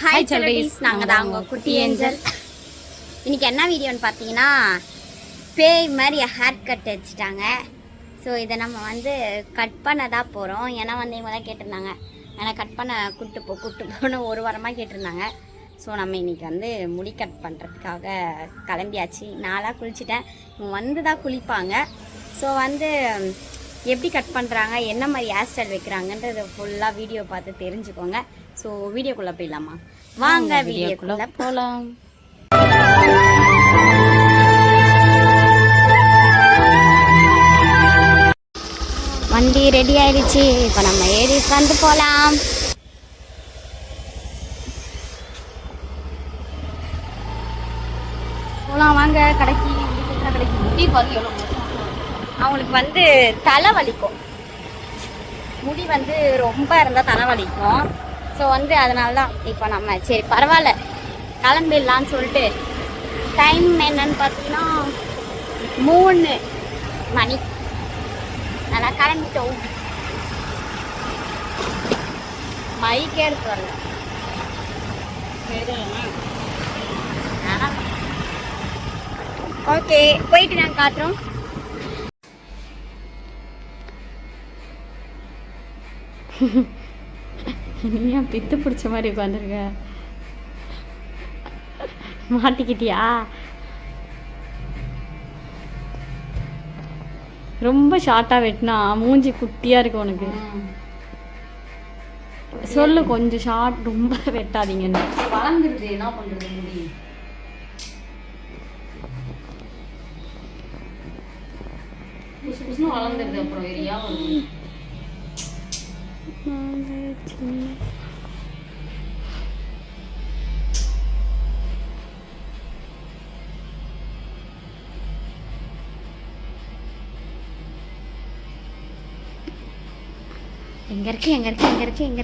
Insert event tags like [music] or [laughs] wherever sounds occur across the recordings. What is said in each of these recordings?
Hi செல்வீஸ் நாங்கள் தான் உங்கள் குட்டி ஏஞ்சல். இன்னைக்கு என்ன வீடியோன்னு பார்த்தீங்கன்னா பேய் மாதிரி ஹேர் கட் வச்சுட்டாங்க. ஸோ இதை நம்ம வந்து கட் பண்ண தான் போகிறோம் ஏன்னா வந்து இவங்க தான் கேட்டிருந்தாங்க. ஏன்னா கட் பண்ண கூட்டு போ கூட்டு போன்னு ஒரு வாரமாக கேட்டிருந்தாங்க. ஸோ நம்ம இன்னைக்கு வந்து முடி கட் பண்ணுறதுக்காக கிளம்பியாச்சு. நாளாக குளிச்சிட்டேன். இவங்க வந்து தான் குளிப்பாங்க. ஸோ வந்து எப்படி கட் பண்ணுறாங்க என்ன மாதிரி ஹேர் ஸ்டைல் வைக்கிறாங்கன்றது ஃபுல்லாக வீடியோ பார்த்து தெரிஞ்சுக்கோங்க. ஸோ வீடியோக்குள்ளே போயிடலாமா? வாங்க வீடியோக்குள்ளே போகலாம் வண்டி ரெடி ஆயிடுச்சு. இப்போ நம்ம ஏறி உட்காந்து போகலாம் போகலாம் வாங்க. கடைக்கு கடைக்கு. முடி பார்த்து எவ்வளோ அவங்களுக்கு வந்து தலை வலிக்கும். முடி வந்து ரொம்ப இருந்தால் தலை வலிக்கும். ஸோ வந்து அதனால தான் இப்போ நம்ம சரி பரவாயில்ல. கிளம்பிடலான்னு சொல்லிட்டு டைம் என்னன்னு பார்த்தீங்கன்னா மூணு மணி. நல்லா கிளம்பிட்டோம். மைக்கே எடுத்து வரல. ஓகே போயிட்டு நாங்கள் காட்டுறோம். [laughs] ஏன் பித்து பிடிச்ச மாதிரி உட்காந்துருக்க. மாட்டிக்கிட்டியா? ரொம்ப ஷார்ட்டாக வெட்டினா மூஞ்சி குட்டியாக இருக்கு உனக்கு. சொல்லு கொஞ்சம் ஷார்ட் ரொம்ப வெட்டாதீங்கன்னு வளர்ந்துருது என்ன பண்றது முடி? வளர்ந்துருது அப்புறம் எரியா வருது. எங்க இருக்கு எங்க இருக்கு எங்க இருக்கு எங்க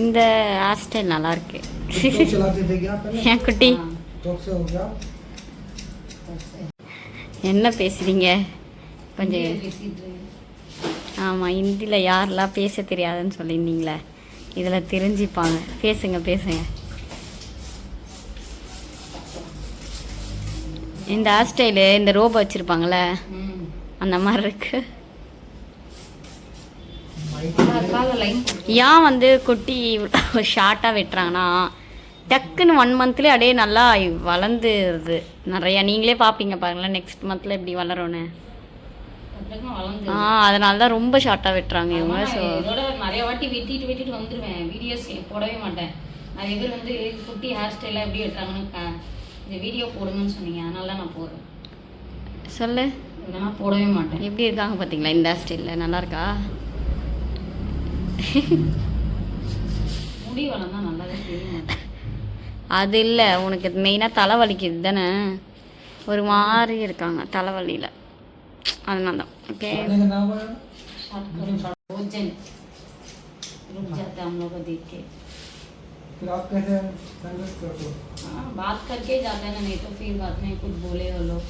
இந்த ஹாஸ்டல் நல்லா இருக்கு என் குட்டி? என்ன பேசுறீங்க? கொஞ்சம் ஆமாம் ஹிந்தியில் யாரெல்லாம் பேச தெரியாதுன்னு சொல்லியிருந்தீங்களே? இதில் தெரிஞ்சுப்பாங்க. பேசுங்க பேசுங்க. இந்த ஹேர் ஸ்டைலு இந்த ரோபோ வச்சுருப்பாங்களே அந்த மாதிரி இருக்குது ஏன் வந்து குட்டி ஷார்ட்டாக வெட்டுறாங்கன்னா டக்குன்னு ஒன் மந்த்லேயே அப்படியே நல்லா வளர்ந்துருது. நிறையா நீங்களே பார்ப்பீங்க பாருங்களேன் நெக்ஸ்ட் மந்தில் இப்படி வளரும்னு. ஆ அதனால தான் ரொம்ப ஷார்ட்டாக வெட்டுறாங்க இவங்க ஸோ நிறைய வாட்டி வெட்டிட்டு வெட்டிட்டு வந்துருவேன். வீடியோஸ் போடவே மாட்டேன். நிறைய பேர் வந்து குட்டி ஹேர் ஸ்டைலாக எப்படி வெட்டுறாங்கன்னு இந்த வீடியோ போடுங்கன்னு சொன்னீங்க. அதனால தான் நான் போடுறேன். சொல்லு. இல்லைன்னா போடவே மாட்டேன். எப்படி இருக்காங்க பார்த்தீங்களா இந்த ஸ்டைலில் நல்லா இருக்கா? முடி வளர்ந்தா நல்லாவே தெரியும் அது இல்லை உனக்கு மெயினாக தலைவலிக்குது தானே ஒரு மாதிரி இருக்காங்க தலைவலியில் அதனால தான் ஓகே आपने का नाम है शॉर्ट करो भोजन रुक जाता है हम लोग को देख के फिर आप कैसे कन्वर्ट करते हो हाँ बात करके जाता है ना नहीं तो फिर बाद में कुछ बोले वो लोग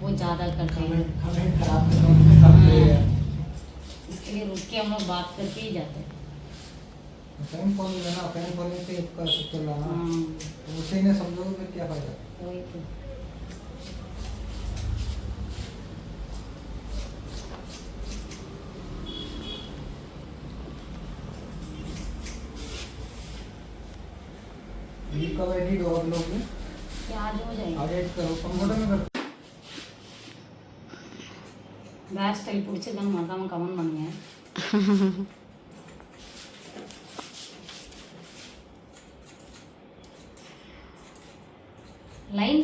वो ज़्यादा करते हैं कमेंट कमेंट खराब कमेंट करते हैं इसके लिए रुक के हम लोग बात करके ही जाते हैं कहीं फ़ोन लेना कहीं फ़ोन लेके कर सकते ना तो, हाँ। तो उसे ने समझोगे तो क्या फ़ायदा। वही तो। ये कब एडिट होगा ब्लॉग में आज हो जाएगा। आज एडिट करो कंप्यूटर में कर। बैस्ट टाइप पूछे तो ஹேர் ஸ்டைல் में மறக்காமல் बन गया [laughs]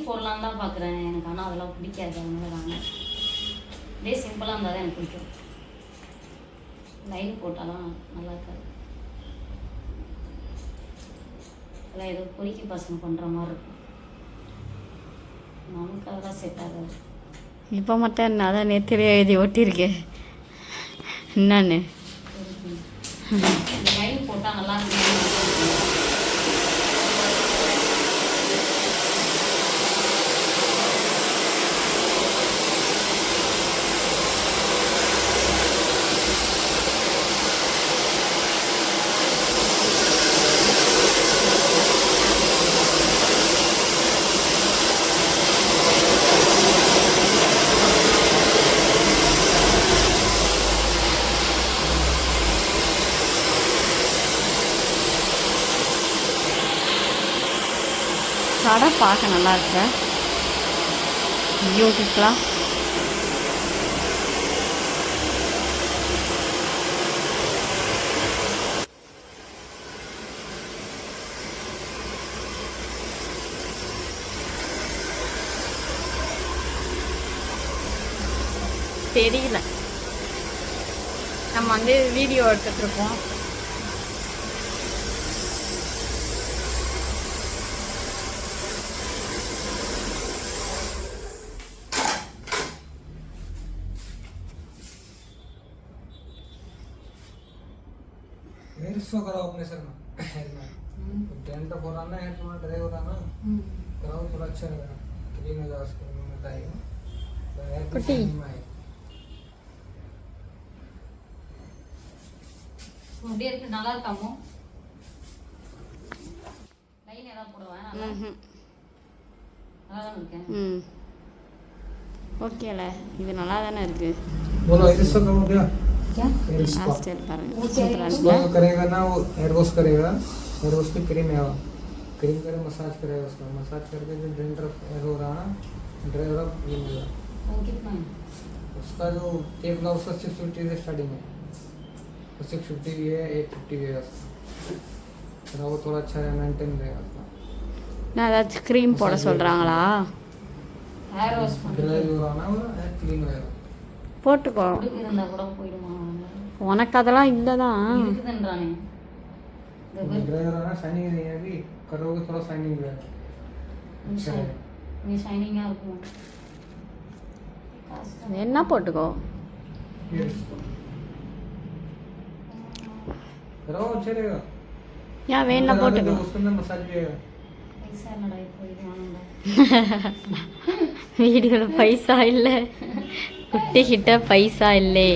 போடலான்னு தான் பார்க்குறேன். எனக்கு ஆனால் அதெல்லாம் பிடிக்காது. அதனால வாங்க அப்படியே சிம்பிளாக இருந்தால் தான் எனக்கு பிடிக்கும். லைன் போட்டாலாம் நல்லா இருக்காது. அதெல்லாம் ஏதோ பொறுக்கி பசங்க பண்ணுற மாதிரி இருக்கும். நமக்கு அதெல்லாம் செட் ஆகாது. இப்போ மட்டும் என்ன? அதான் நேத்திலே எழுதி ஒட்டியிருக்கேன் என்னன்னு? லைன் போட்டால் நல்லா இருக்கும் கடை பார்க்க நல்லா இருக்கு பியூட்டிஃபுல்லாக தெரியல. நம்ம வந்து வீடியோ எடுத்துட்டு ಇರಿಸ್ಕೋಕರ ಒಬ್ಬನೇ ಸರ್ ಟೆಂಟ್ ಹೋರಾನ ಹೆಂಟು ಮಾಡಿ ಡ್ರೈವ್ ಹೋರಾನ அப்படியே இருக்கு நல்லா இருக்காமோ லைன் ஏதாவது போடுவேன் நல்லா? தான் இருக்கேன் ம். ஓகேல இது நல்லா தானே இருக்கு क्या क्या हेयर ஹேர் स्पा ஸ்டைல் பாருங்க சூப்பராக उसको இருக்கு जो करेगा ना वो हेयर वॉश करेगा हेयर वॉश की क्रीम है वो क्रीम करे मसाज करेगा उसको मसाज करके जो डेंड्रफ हेयर हो रहा ना ड्राई हो रहा क्लीन हो जाएगा वो कितना है उसका जो टेप लगा उसका सिक्स फिफ्टी से स्टार्टिंग है सिक्स फिफ्टी भी है एट फिफ्टी भी है उसका थोड़ा वो थोड़ा अच्छा मेंटेन रहेगा उसका நான் ஏதாச்சும் க்ரீம் போட சொல்கிறாங்களா ஹேர் வாஷ் ड्राई போட்டுக்கோ. உனக்கு அதெல்லாம் இல்லை தான் என்ன போட்டுக்கோ? ஏன் வேணா போட்டுக்கோ. வீடுகளில் பைசா [laughs] இல்லை. குட்டிக்கிட்ட பைசா இல்லை.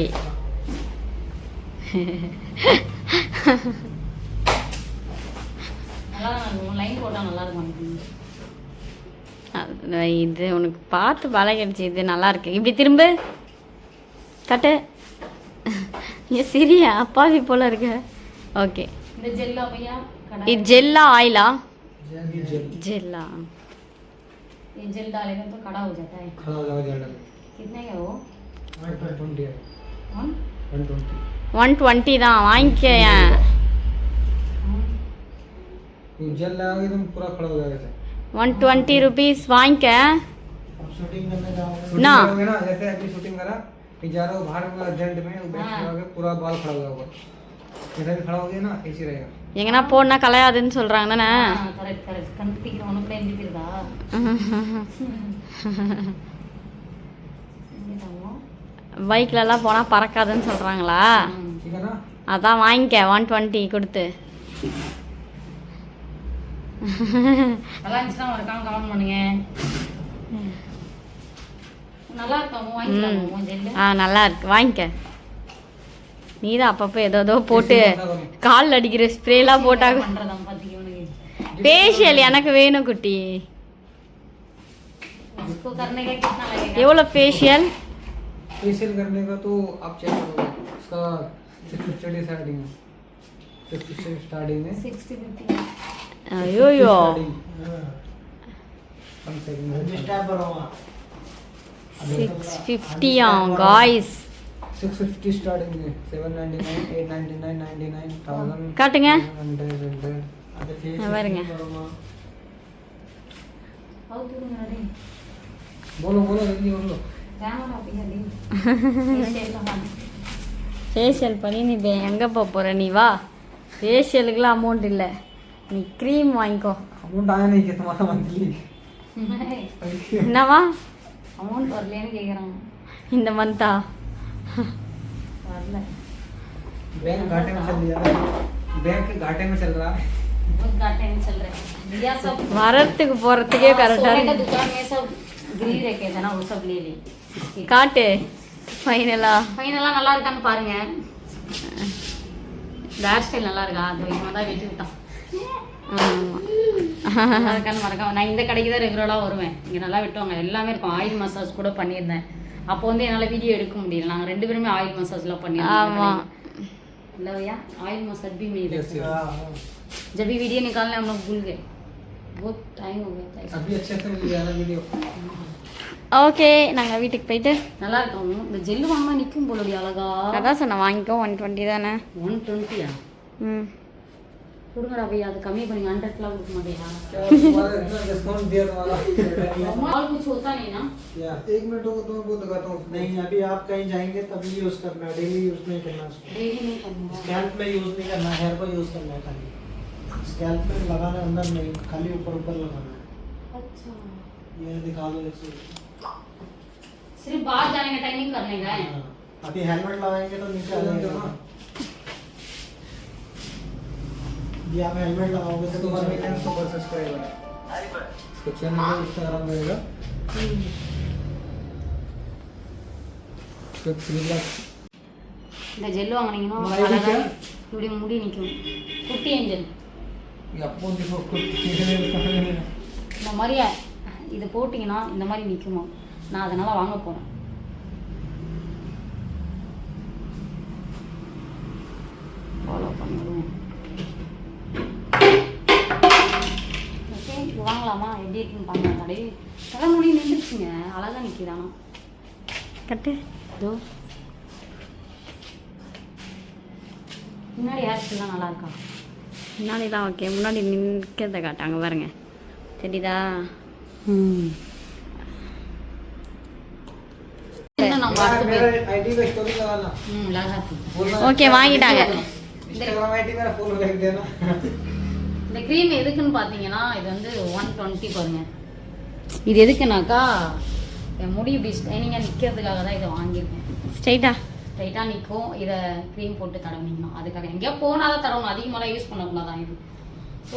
இது உனக்கு பார்த்து பழகிடுச்சு இது நல்லா இருக்கு இப்படி திரும்ப. தட்டு. நீ சிரியா? அப்பாவி போல இருக்க. ஓகே. இது ஜெல்லா ஆயிலா? ஜெல்லா. ஜெல்லா. ये जेल डालेगा तो खड़ा हो जाता है खड़ा हो जाएगा जेल डाल कितने का वो वन ट्वेंटी है one one twenty one twenty தான் வாங்கிக்க ஏன் ये जेल लगाओगे एकदम पूरा खड़ा हो जाएगा ஒன் டுவெண்ட்டி ருபீஸ் வாங்கிக்க अब शूटिंग करने जाओगे ना। करोगे ना जैसे अभी शूटिंग करा कि जा रहा हो बाहर में अर्जेंट में बैठ हाँ। खड़ा होके पूरा बाल खड़ा हो जाएगा जैसे भी खड़ा हो गया ना ऐसे ही रहेगा எங்கன்னா போனா கலையாதுன்னு சொல்றாங்க தானே கரெக்ட் கரெக்ட் கண்டுபிடிக்கிற உனக்கு எந்திரிக்கிறதா பைக்லலாம் போனால் பறக்காதுன்னு சொல்கிறாங்களா அதான் வாங்கிக்க ஒன் டுவெண்ட்டி கொடுத்து. ஆ நல்லா இருக்கு. வாங்கிக்க. நீ தான் அப்பப்போ ஏதோ ஏதோ போட்டு கால் அடிக்கிற ஸ்ப்ரேலாம் போட்டா ஃபேஷியல் எனக்கு வேணும் குட்டி. எவ்வளோ ஃபேஷியல் फेशियल करने का तो आप चेक करोगे उसका सिक्स फिफ्टी स्टार्टिंग है सिक्स फिफ्टी स्टार्टिंग है सिक्सटी फिफ्टी ஐயோயோ One second. Six ஃபிஃப்டியா guys Six fifty starting में seven ninety nine, eight ninety nine, ninety nine, thousand. காட்டுங்க Hundred, hundred. இங்க பாருங்க बोलो बोलो जल्दी बोलो ஃபேஷியல் பண்ணி நீ இப்போ எங்கே போக போகிற நீ வா ஃபேஷியலுக்குலாம் அமௌண்ட் இல்லை நீ க்ரீம் வாங்கிக்கோ अमाउंट आया नहीं क्या तुम्हारा मंथली என்னவா அமௌண்ட் வரலன்னு கேட்குறாங்க இந்த மந்த்தா வரல बैंक घाटे में चल दिया बैंक घाटे में चल रहा है बहुत घाटे में चल रहे हैं भैया सब வரத்துக்கு போகிறதுக்கே सोने का கரெக்டாக दुकान में सब गिरी रखे थे ना वो सब ले ली காட்டு ஃபைனலாக ஃபைனலாக நல்லா இருக்கான்னு பாருங்க இந்த ஹேர் ஸ்டைல் நல்லா இருக்கா அது இவன் தான் வெட்டி விட்டான் நல்லா இருக்கான்னு மறக்காம நான் இந்த கடைக்கு தான் ரெகுலராக வருவேன் இங்கே நல்லா வெட்டுவாங்க எல்லாமே இருக்கும் ஆயில் மசாஜ் கூட பண்ணியிருந்தேன் அப்போ வந்து என்னால் வீடியோ எடுக்க முடியல நாங்கள் ரெண்டு பேருமே ஆயில் மசாஜ்லாம் பண்ணியிருந்தோம் ஆமா. இல்லை भैया ऑयल मसाज भी मिल Yes, रही yes. जब भी वीडियो निकालने हम लोग भूल गए बहुत टाइम हो गया था इसमें। अभी अच्छे से मिल गया ना वीडियो ஓகே நாங்கள் வீட்டுக்கு போயிட்டு நல்லா இருக்கும் இந்த ஜெல்லு வாங்கினா நிற்கும் போலடி அழகா அதான் சொன்னேன் வாங்கிக்கோ ஒன் டுவெண்ட்டி தானே ஒன் டுவெண்ட்டியா ம் கொடுங்கடா பையா அது கம்மி பண்ணி ஹண்ட்ரட்லாம் கொடுக்க மாட்டேயா क्या तुम्हारा इतना डिस्काउंट दिया तुम्हारा और कुछ होता नहीं ना या एक मिनट को तुम्हें वो दिखाता हूँ नहीं अभी आप कहीं जाएंगे तभी यूज करना है डेली यूज नहीं करना उसको डेली नहीं करना स्कैल्प में यूज नहीं करना है हेयर पर यूज करना है खाली स्कैल्प में लगाना है, अंदर नहीं खाली ऊपर ऊपर लगाना है अच्छा ये दिखा दो जैसे सिर्फ बाहर जाने का टाइमिंग करने का है हाँ। अभी हेलमेट लगाएंगे तो नीचे आ जाएगा ये आप हेलमेट लगाओगे तो तुम्हारा नीचे मिलियन सुपर सब्सक्राइबर इसको चैनल में इंस्टाग्राम रहेगा इसको थ्री लाख இந்த ஜெல் வாங்குனீங்கன்னா நான் எப்படி அழகா இருக்கேன்? இப்படி முடி நிற்கும் குட்டி ஏஞ்சல் இந்த மாதிரி இதை போட்டிங்கன்னா இந்த மாதிரி நிற்குமா நான் அதனால வாங்க போகிறேன் ஃபாலோ ஓகே இது வாங்கலாமா? எப்படி இருக்குன்னு பார்க்கலாம் கடை தலை முடி நின்றுச்சுங்க. அழகாக நிற்கிதானா கட்டு. இதோ. முன்னாடி ஹேர் ஸ்டைல்லாம் நல்லா இருக்கா? முன்னாடி தான் ஓகே முன்னாடி நிற்கிறத காட்டாங்க பாருங்க. தெரியுதா? ஓகே வாங்கிட்டாங்க. [laughs] இந்த க்ரீம் எதுக்குன்னு பார்த்தீங்கன்னா இது வந்து ஒன் டுவெண்ட்டி பாருங்க. இது எதுக்குனாக்கா? என் முடி இப்படி ஸ்டைனிங்காக நிற்கிறதுக்காக தான் இதை வாங்கியிருக்கேன். ஸ்ட்ரைட்டா ஸ்ட்ரைட்டாக நிற்கும் இதை க்ரீம் போட்டு தடவினீங்கன்னா அதுக்காக எங்கேயோ போனால் தான் தடவணும் அதிகமாகலாம் யூஸ் பண்ணக்கூடாதான் இது.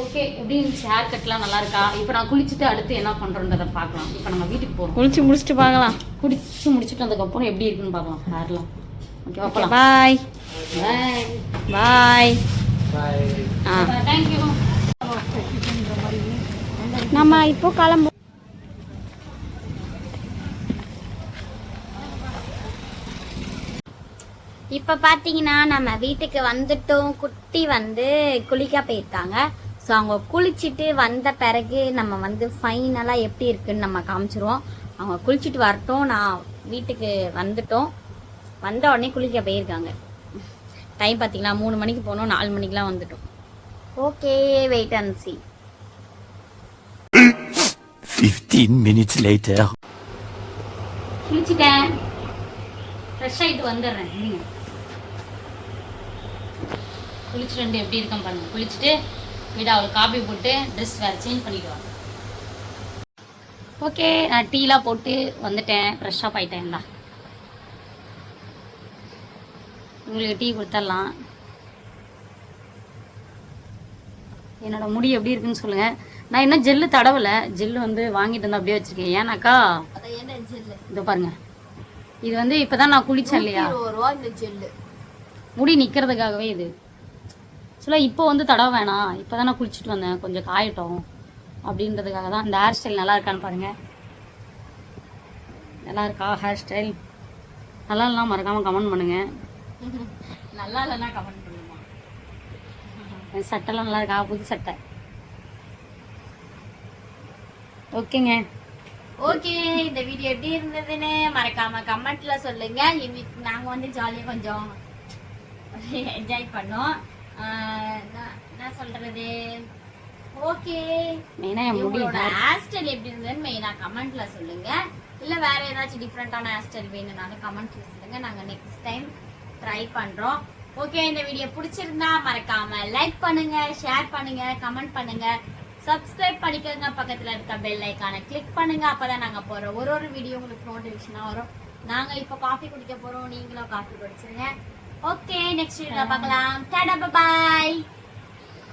ஓகே எப்படி இருந்துச்சு ஹேர் கட்லாம் நல்லா இருக்கா? இப்போ நான் குளிச்சுட்டு அடுத்து என்ன பண்ணுறோன்றதை பார்க்கலாம். இப்போ நம்ம வீட்டுக்கு போகிறோம் குளிச்சு முடிச்சுட்டு பார்க்கலாம். குடிச்சு முடிச்சுட்டு அதுக்கப்புறம் எப்படி இருக்குன்னு பார்க்கலாம். ஹேர்லாம் ஓகே பார்க்கலாம். பாய் பாய் பாய் बाय ஆ தேங்க்யூ நம்ம இப்போ கிளம்பு இப்போ பார்த்தீங்கன்னா நம்ம வீட்டுக்கு வந்துட்டோம். குட்டி வந்து குளிக்க போயிருக்காங்க. ஸோ அவங்க குளிச்சுட்டு வந்த பிறகு நம்ம வந்து ஃபைனலாக எப்படி இருக்குன்னு நம்ம காமிச்சிருவோம். அவங்க குளிச்சுட்டு வரட்டும். நான் வீட்டுக்கு வந்துட்டோம். வந்த உடனே குளிக்க போயிருக்காங்க. டைம் பார்த்தீங்களா மூணு மணிக்கு போனோம். நாலு மணிக்கெலாம் வந்துட்டோம். Okay wait and see 15 minutes later. குளிச்சிட்டேன். ஃப்ரெஷ் ஆகிட்டு வந்துடுறேன். இருங்க குளிச்சுட்டு வந்து எப்படி இருக்கேன் பாருங்க. குளிச்சுட்டு வீடு அவளுக்கு காபி போட்டு ட்ரெஸ் வேறு சேஞ்ச் பண்ணிட்டு வாங்க. ஓகே நான் டீலாம் போட்டு வந்துட்டேன். ஃப்ரெஷ்ஷாக ஆயிட்டேன்டா உங்களுக்கு டீ கொடுத்துடலாம். என்னோட முடி எப்படி இருக்குன்னு சொல்லுங்க. நான் என்ன ஜெல்லு தடவலை. ஜெல்லு வந்து வாங்கிட்டு வந்து அப்படியே வச்சிருக்கேன். ஏன்னாக்கா? இதோ பாருங்க. இது வந்து இப்பதான் நான் குளிச்சேன் இல்லையா? முடி நிக்கிறதுக்காகவே இது. சொல்ல இப்போ வந்து தடவை வேணாம் இப்போதான் நான் குளிச்சுட்டு வந்தேன். கொஞ்சம் காயட்டும். அப்படின்றதுக்காக தான். இந்த ஹேர் ஸ்டைல் நல்லா இருக்கான்னு பாருங்க. நல்லா இருக்கா ஹேர் ஸ்டைல் நல்லா இல்லைனா மறக்காம கமெண்ட் பண்ணுங்க. நல்லா இல்லைன்னா கமெண்ட் பண்ணுமா என் சட்டைலாம் நல்லா இருக்கா? புது சட்டை. ஓகேங்க. ஓகே இந்த வீடியோ எப்படி இருந்ததுன்னு மறக்காம கமெண்ட்ல சொல்லுங்க. இன்னைக்கு நாங்க வந்து ஜாலியா கொஞ்சம் [laughs] என்ஜாய் பண்ணோம். என்ன சொல்றது ஓகே மெயினா உங்களோட ஹேர் ஸ்டைல் எப்படி இருந்ததுன்னு மெயினா கமெண்ட்ல சொல்லுங்க. இல்ல வேற ஏதாச்சும் டிஃப்ரெண்டான ஹேர் ஸ்டைல் வேணும்னாலும் கமெண்ட்ல சொல்லுங்க. நாங்க நெக்ஸ்ட் டைம் ட்ரை பண்றோம். ஓகே இந்த வீடியோ பிடிச்சிருந்தா மறக்காம லைக் பண்ணுங்க ஷேர் பண்ணுங்க கமெண்ட் பண்ணுங்க. சப்ஸ்கிரைப் பண்ணிக்கோங்க. பக்கத்துல இருக்க பெல் ஐக்கானை கிளிக் பண்ணுங்க. அப்பதான் நாங்க போற ஒரு ஒரு வீடியோ உங்களுக்கு நோட்டிபிகேஷனா வரும். நாங்க இப்போ காஃபி குடிக்க போறோம். நீங்களும் காஃபி குடிச்சிருங்க. ஓகே நெக்ஸ்ட் வீடியோ பார்க்கலாம் டாடா பாய்